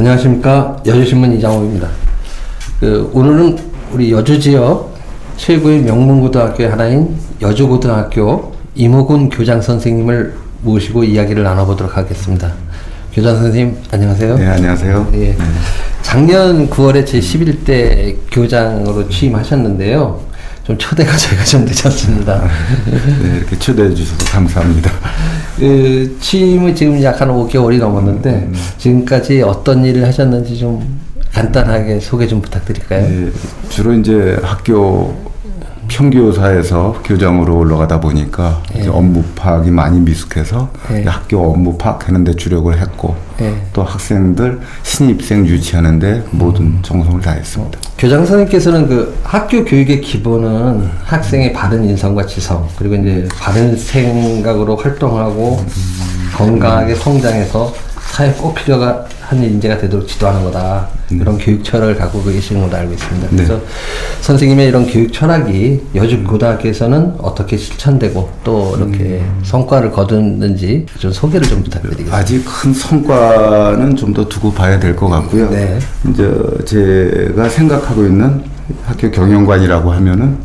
안녕하십니까 여주신문 이장호입니다. 그 오늘은 우리 여주 지역 최고의 명문 고등학교의 하나인 여주고등학교 이모군 교장 선생님을 모시고 이야기를 나눠보도록 하겠습니다. 교장 선생님 안녕하세요. 네, 안녕하세요. 예. 네. 작년 9월에 제 11대 교장으로 취임하셨는데요. 좀 초대가 저희가 좀 늦었습니다. 네, 이렇게 초대해 주셔서 감사합니다. 그 취임이 지금 약한 5개월이 넘었는데 음. 지금까지 어떤 일을 하셨는지 좀 간단하게 소개 좀 부탁드릴까요? 네, 주로 이제 학교 평교사에서 교장으로 올라가다 보니까 예. 업무 파악이 많이 미숙해서 예. 학교 업무 파악하는데 주력을 했고 예. 또 학생들 신입생 유치하는데 모든 음. 정성을 다했습니다. 교장 선생님께서는 그 학교 교육의 기본은 학생의 바른 인성과 지성 그리고 이제 바른 생각으로 활동하고 건강하게 성장해서 사회 꼭 필요가 한 인재가 되도록 지도하는 거다 이런 교육 철학을 갖고 계시는 걸로 알고 있습니다. 그래서 선생님의 이런 교육 철학이 여주 고등학교에서는 어떻게 실천되고 또 이렇게 성과를 거두는지 좀 소개를 좀 부탁드리겠습니다. 아직 큰 성과는 좀 더 두고 봐야 될 것 같고요. 네. 이제 제가 생각하고 있는 학교 경영관이라고 하면은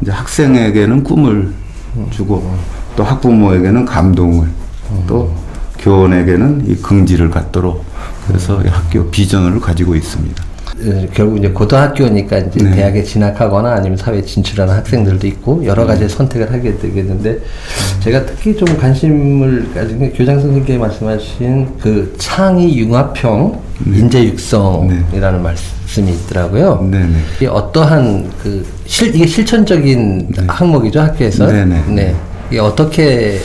이제 학생에게는 꿈을 주고 또 학부모에게는 감동을 또 교원에게는 이 긍지를 갖도록 그래서 이 학교 비전을 가지고 있습니다. 예, 결국 이제 고등학교니까 이제 네. 대학에 진학하거나 아니면 사회에 진출하는 학생들도 있고 여러 가지 선택을 하게 되겠는데 제가 특히 좀 관심을 가진 게 교장 선생님께 말씀하신 그 창의 융합형 인재 육성이라는 말씀이 있더라고요. 네네. 이게 어떠한 그 실, 이게 실천적인 항목이죠 학교에서. 네네. 네. 이게 어떻게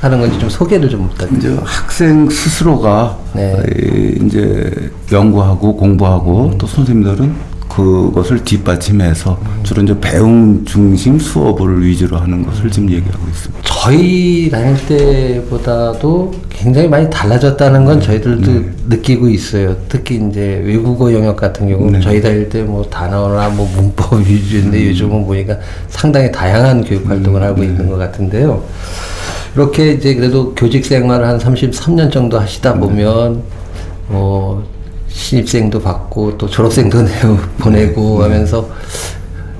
하는 건지 좀 소개를 좀 부탁드립니다. 이제 학생 스스로가 네. 이- 이제 연구하고 공부하고 또 선생님들은 그것을 뒷받침해서 주로 이제 배움 중심 수업을 위주로 하는 것을 지금 얘기하고 있습니다. 저희 다닐 때보다도 굉장히 많이 달라졌다는 건 저희들도 느끼고 있어요. 특히 이제 외국어 영역 같은 경우 는 저희 다닐 때 뭐 단어나 뭐 문법 위주인데 요즘은 보니까 상당히 다양한 교육 활동을 하고 있는 것 같은데요. 이렇게 이제 그래도 교직 생활을 한 33년 정도 하시다 보면 뭐 신입생도 받고 또 졸업생도 내고 보내고 하면서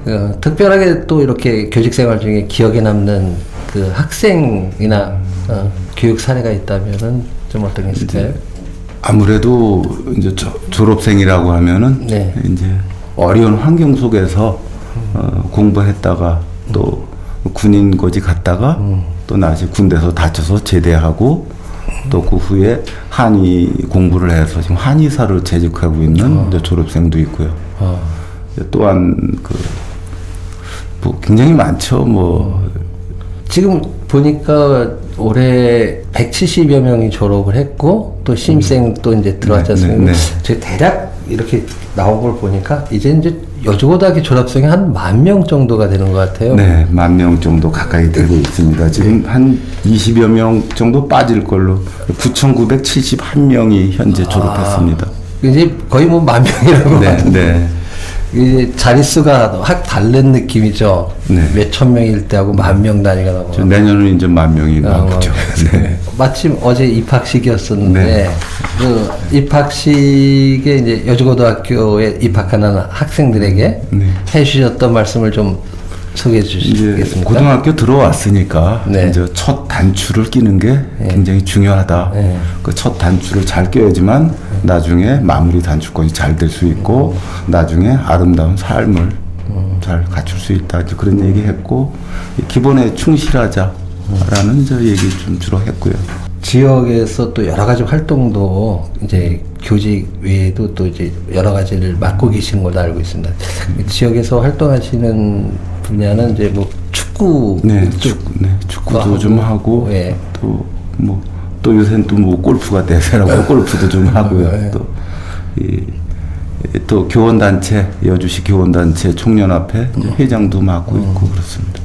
어, 특별하게 또 이렇게 교직 생활 중에 기억에 남는 그 학생이나 어, 교육 사례가 있다면은 좀 어떤 게 있을까요? 아무래도 이제 저- 졸업생이라고 하면은 네. 이제 어려운 환경 속에서 어, 공부했다가 또 군인 거지 갔다가 음. 또 나중에 군대에서 다쳐서 제대하고 또 그 후에 한의 공부를 해서 지금 한의사를 재직하고 있는 이제 졸업생도 있고요. 어, 또한 그 뭐 굉장히 많죠. 뭐 지금 보니까 올해 170여 명이 졸업을 했고 또 신입생 또 이제 들어왔지 네, 않습니까? 네, 네. 제 대략 이렇게 나온 걸 보니까 이제 이제 여주고등학교 졸업생이 한 만 명 정도가 되는 것 같아요. 네, 만 명 정도 가까이 되고 있습니다. 지금 한 20여 명 정도 빠질 걸로 9,971명이 현재 졸업했습니다. 이제 거의 뭐 만 명이라고 네, 네. 이제 자릿수가 확 다른 느낌이죠. 네. 몇천 명일 때하고 만 명 단위가 나고. 저 내년은 이제 만 명이 어, 나오죠. 네. 마침 어제 입학식이었었는데 네. 그 입학식에 이제 여주고등학교에 입학하는 학생들에게 네. 해주셨던 말씀을 좀 소개해 주시겠습니까? 고등학교 들어왔으니까 네. 이제 첫 단추를 끼는 게 굉장히 중요하다. 네. 그첫 단추를 잘 껴야지만 나중에 마무리 단추까지 잘될 수 있고 나중에 아름다운 삶을 잘 갖출 수 있다. 이제 그런 얘기했고 기본에 충실하자라는 저 얘기 좀 주로 했고요. 지역에서 또 여러 가지 활동도 이제 교직 외에도 또 이제 여러 가지를 맡고 계시는 걸로 알고 있습니다. 지역에서 활동하시는 분야는 이제 뭐 축구 네, 쪽 축, 네, 축구도 하고, 좀 하고 예. 또뭐 또 요새는 또 뭐 골프가 대세라고 골프도 좀 하고요. 네. 또 이, 이, 또 교원단체 여주시 교원단체 총연합회 이제 회장도 맡고 있고 그렇습니다.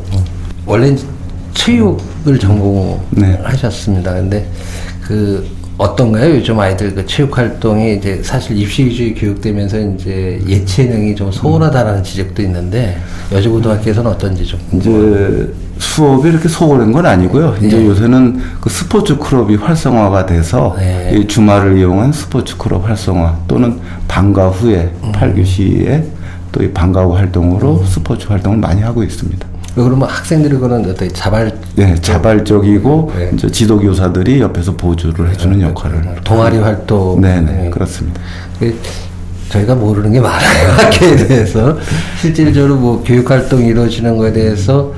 원래 이제 체육을 전공하셨습니다. 네. 근데 그 어떤가요? 요즘 아이들 그 체육 활동이 이제 사실 입시 위주의 교육되면서 이제 예체능이 좀 소홀하다라는 지적도 있는데 여주고등학교에서는 어떤지 좀 이제 수업이 이렇게 소홀한 건 아니고요. 이제 네. 요새는 그 스포츠 클럽이 활성화가 돼서 네. 주말을 이용한 스포츠 클럽 활성화 또는 방과 후에 음. 8교시에 또 이 방과 후 활동으로 음. 스포츠 활동을 많이 하고 있습니다. 그러면 학생들이 그런 어떤 자발 네 자발적이고 네. 이제 지도 교사들이 옆에서 보조를 해주는 네. 역할을 동아리 활동 네네 네. 그렇습니다. 그 저희가 모르는 게 많아요 학교에 대해서 실질적으로 뭐 교육 활동이 이루어지는 것에 대해서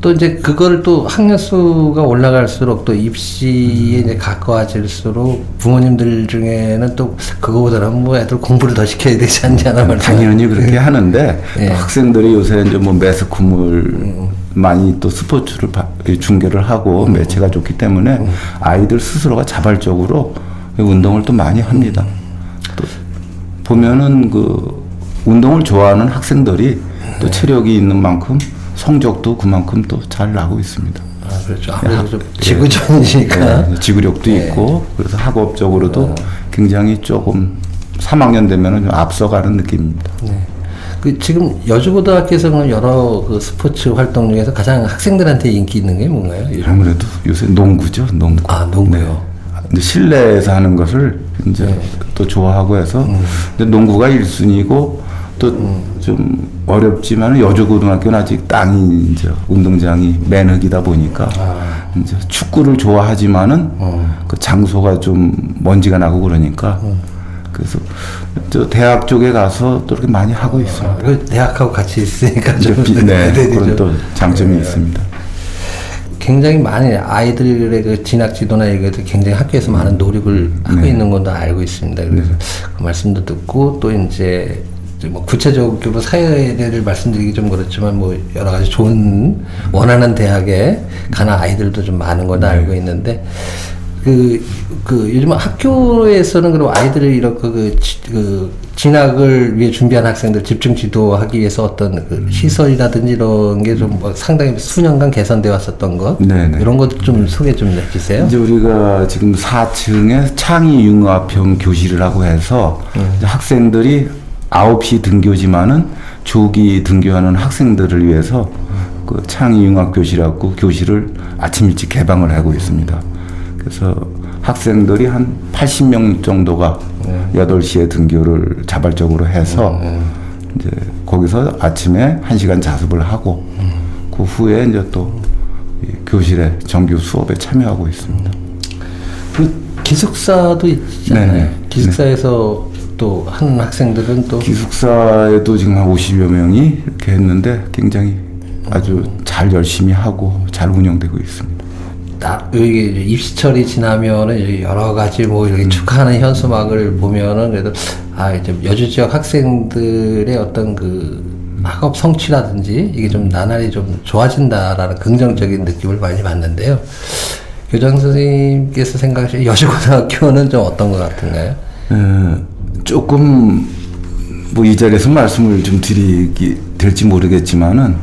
또 이제 그걸 또 학년 수가 올라갈수록 또 입시에 이제 가까워질수록 부모님들 중에는 또 그거보다는 뭐 애들 공부를 더 시켜야 되지 않냐 말 당연히 그렇게 네. 하는데 네. 학생들이 요새 이제 뭐 매스컴을 음. 많이 또 스포츠를 중계를 하고 음. 매체가 좋기 때문에 음. 아이들 스스로가 자발적으로 운동을 또 많이 합니다. 또 보면은 그 운동을 좋아하는 학생들이 또 네. 체력이 있는 만큼 성적도 그만큼 또 잘 나고 있습니다. 아, 그렇죠. 아무래도 좀 지구전이니까. 네, 지구력도 네. 있고, 그래서 학업적으로도 어. 굉장히 조금 3학년 되면은 좀 앞서가는 느낌입니다. 네. 그 지금 여주고등학교에서는 여러 그 스포츠 활동 중에서 가장 학생들한테 인기 있는 게 뭔가요? 요즘? 아무래도 요새 농구죠, 농구. 아, 농구요? 네. 실내에서 하는 것을 이제 네. 또 좋아하고 해서, 음. 근데 농구가 1순위고, 또 좀 음. 어렵지만 여주고등학교는 아직 땅이 이제 운동장이 맨흙이다 보니까 아. 이제 축구를 좋아하지만은 어. 그 장소가 좀 먼지가 나고 그러니까 어. 그래서 저 대학 쪽에 가서 또 이렇게 많이 하고 있어요. 아, 그 대학하고 같이 있으니까 좀 네, 그런 또 장점이 네. 있습니다. 굉장히 많이 아이들의 그 진학 지도나 이것도 굉장히 학교에서 많은 노력을 하고 네. 있는 것도 알고 있습니다. 그래서 네. 그 말씀도 듣고 또 이제 뭐 구체적으로 사회를 말씀드리기 좀 그렇지만 뭐 여러 가지 좋은 원하는 대학에 가는 아이들도 좀 많은 걸로 네. 알고 있는데 그, 그, 요즘 학교에서는 그리고 아이들을 이렇게 그, 그, 진학을 위해 준비한 학생들 집중 지도하기 위해서 어떤 그 음. 시설이라든지 이런 게좀뭐 상당히 수년간 개선되어 왔었던 것. 네네. 이런 것도 좀 소개 좀 해주세요. 이제 우리가 지금 4층에 창의 융합형 교실을 하고 해서 음. 학생들이 9시 등교지만은 조기 등교하는 학생들을 위해서 그 창의융합교실하고 교실을 아침 일찍 개방을 하고 있습니다. 그래서 학생들이 한 80명 정도가 네. 8시에 등교를 자발적으로 해서 네. 이제 거기서 아침에 1시간 자습을 하고 음. 그 후에 이제 또 교실에 정규 수업에 참여하고 있습니다. 그 기숙사도 있잖아요. 네네. 기숙사에서 또한 학생들은 또 기숙사에도 지금 한 50여 명이 이렇게 했는데 굉장히 아주 잘 열심히 하고 잘 운영되고 있습니다. 나, 여기 입시철이 지나면은 여러 가지 뭐 이렇게 음. 축하하는 현수막을 보면은 그래도 아 이제 여주 지역 학생들의 어떤 그 학업 성취라든지 이게 좀 나날이 좀 좋아진다라는 긍정적인 느낌을 많이 받는데요. 교장 선생님께서 생각하시는 여주고등학교는 좀 어떤 것 같은가요? 음, 조금 뭐 이 자리에서 말씀을 좀 드리기 될지 모르겠지만은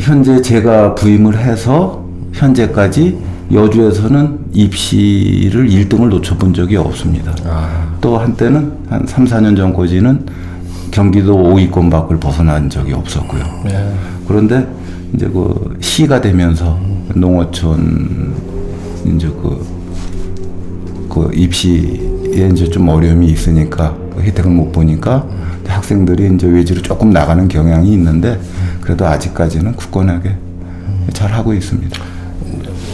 현재 제가 부임을 해서 현재까지 여주에서는 입시를 1등을 놓쳐본 적이 없습니다. 아. 또 한때는 한 3, 4년 전까지는 경기도 5위권 밖을 벗어난 적이 없었고요. 네. 그런데 이제 그 시가 되면서 음. 농어촌 이제 그, 그 입시 에 이제 좀 어려움이 있으니까 혜택을 못 보니까 학생들이 이제 외지로 조금 나가는 경향이 있는데 그래도 아직까지는 굳건하게 잘 하고 있습니다.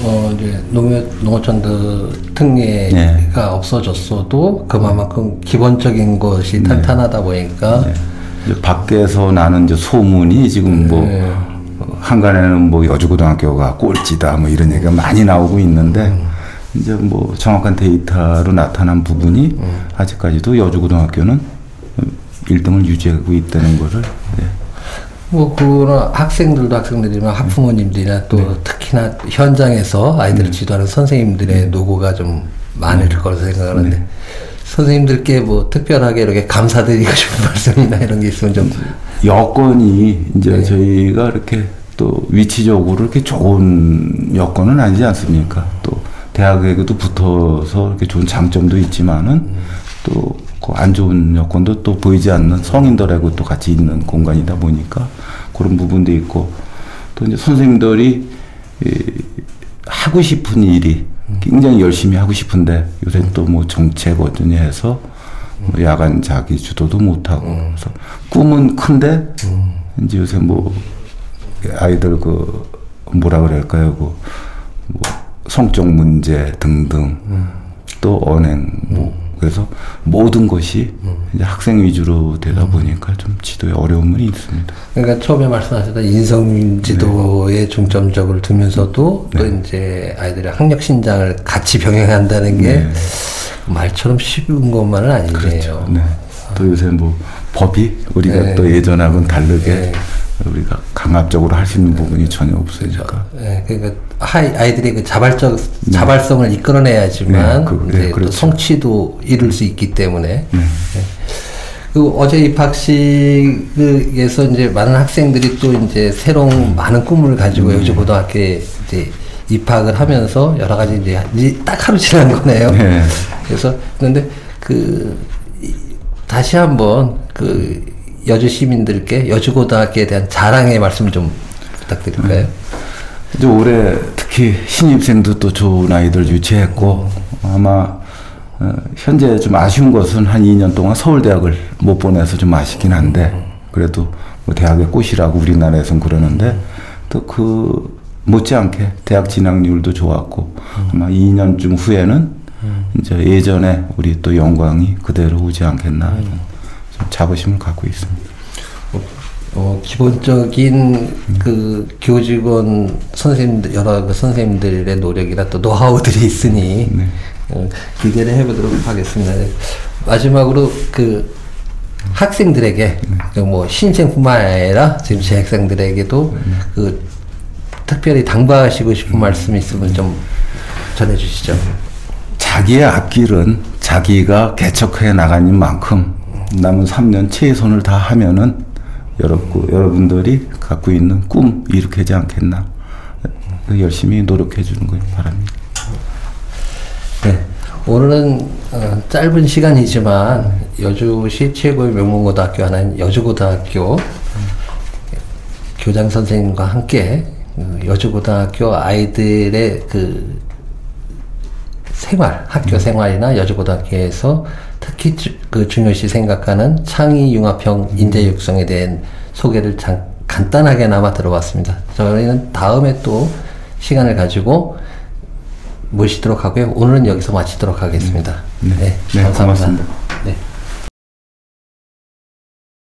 어 이제 농어 농어촌들 특례가 네. 없어졌어도 그만큼 기본적인 것이 네. 탄탄하다 보니까 네. 이제 밖에서 나는 이제 소문이 지금 뭐 네. 한간에는 뭐 여주고등학교가 꼴찌다 뭐 이런 얘기가 많이 나오고 있는데 음. 이제 뭐 정확한 데이터로 나타난 부분이 음. 아직까지도 여주고등학교는 1등을 유지하고 있다는 거를 네. 뭐 그거는 학생들도 학생들이지만 학부모님들이나 또 네. 특히나 현장에서 아이들을 네. 지도하는 선생님들의 네. 노고가 좀 많을 네. 거라고 생각하는데 네. 선생님들께 뭐 특별하게 이렇게 감사드리고 싶은 말씀이나 이런 게 있으면 좀 여건이 이제 저희가 이렇게 또 위치적으로 이렇게 좋은 여건은 아니지 않습니까? 또 대학에도 붙어서 이렇게 좋은 장점도 있지만은 음. 또그 안 좋은 여건도 또 보이지 않는 성인들하고 또 같이 있는 공간이다 보니까 그런 부분도 있고 또 이제 선생님들이 하고 싶은 일이 굉장히 열심히 하고 싶은데 요새 또 뭐 정책 어쩌니 해서 뭐 야간 자기 주도도 못하고 그래서 꿈은 큰데 이제 요새 뭐 아이들 그 뭐라 그럴까요 그 뭐 성적 문제 등등 또 언행 뭐 그래서 모든 것이 음. 이제 학생 위주로 되다 음. 보니까 좀 지도에 어려움은 있습니다. 그러니까 처음에 말씀하셨던 인성 지도에 네. 중점적으로 두면서도 네. 또 이제 아이들의 학력 신장을 같이 병행한다는 게 네. 말처럼 쉬운 것만은 아니네요. 그렇죠. 네. 또 요새 뭐 법이 우리가 네. 또 예전하고는 다르게 네. 우리가 강압적으로 할 수 있는 부분이 전혀 없으니까. 네, 그러니까 아이들이 그 자발적 네. 자발성을 이끌어내야지만 네, 그, 네, 그렇죠. 또 성취도 이룰 수 있기 때문에. 그 어제 입학식에서 이제 많은 학생들이 또 이제 새로운 많은 꿈을 가지고 여주 고등학교에 이제 입학을 하면서 여러 가지 이제 딱 하루 지난 거네요. 네. 그래서 그런데 그 다시 한번 그 여주 시민들께 여주 고등학교에 대한 자랑의 말씀 좀 부탁드릴까요? 네. 이제 올해 특히 신입생도 또 좋은 아이들 유치했고 아마 어, 현재 좀 아쉬운 것은 한 2년 동안 서울대학을 못 보내서 좀 아쉽긴 한데 그래도 뭐 대학의 꽃이라고 우리나라에선 그러는데 또 그 못지않게 대학 진학률도 좋았고 아마 2년쯤 후에는 이제 예전에 우리 또 영광이 그대로 오지 않겠나 좀 자부심을 갖고 있습니다. 어, 기본적인 그 교직원 선생님들 여러 그 선생님들의 노력이나 또 노하우들이 있으니 네. 어, 기대를 해보도록 하겠습니다. 마지막으로 그 학생들에게 네. 그뭐 신생뿐만 아니라 지금 재학생들에게도 네. 그 특별히 당부하시고 싶은 음. 말씀 있으면 좀 전해주시죠. 자기의 앞길은 자기가 개척해 나가는 만큼 남은 3년 최선을 다하면은 여러분, 여러분들이 갖고 있는 꿈 이룩하지 않겠나 열심히 노력해 주는 걸 바랍니다. 네. 오늘은 어, 짧은 시간이지만 여주시 최고의 명문고등학교 하나인 여주고등학교 교장 선생님과 함께 어, 여주고등학교 아이들의 그 생활, 학교 음. 생활이나 여주고등학교에서 특히 주, 그 중요시 생각하는 창의 융합형 인재 육성에 대한 소개를 장, 간단하게나마 들어봤습니다. 저희는 다음에 또 시간을 가지고 모시도록 하고요. 오늘은 여기서 마치도록 하겠습니다. 네, 네, 네 감사합니다. 네.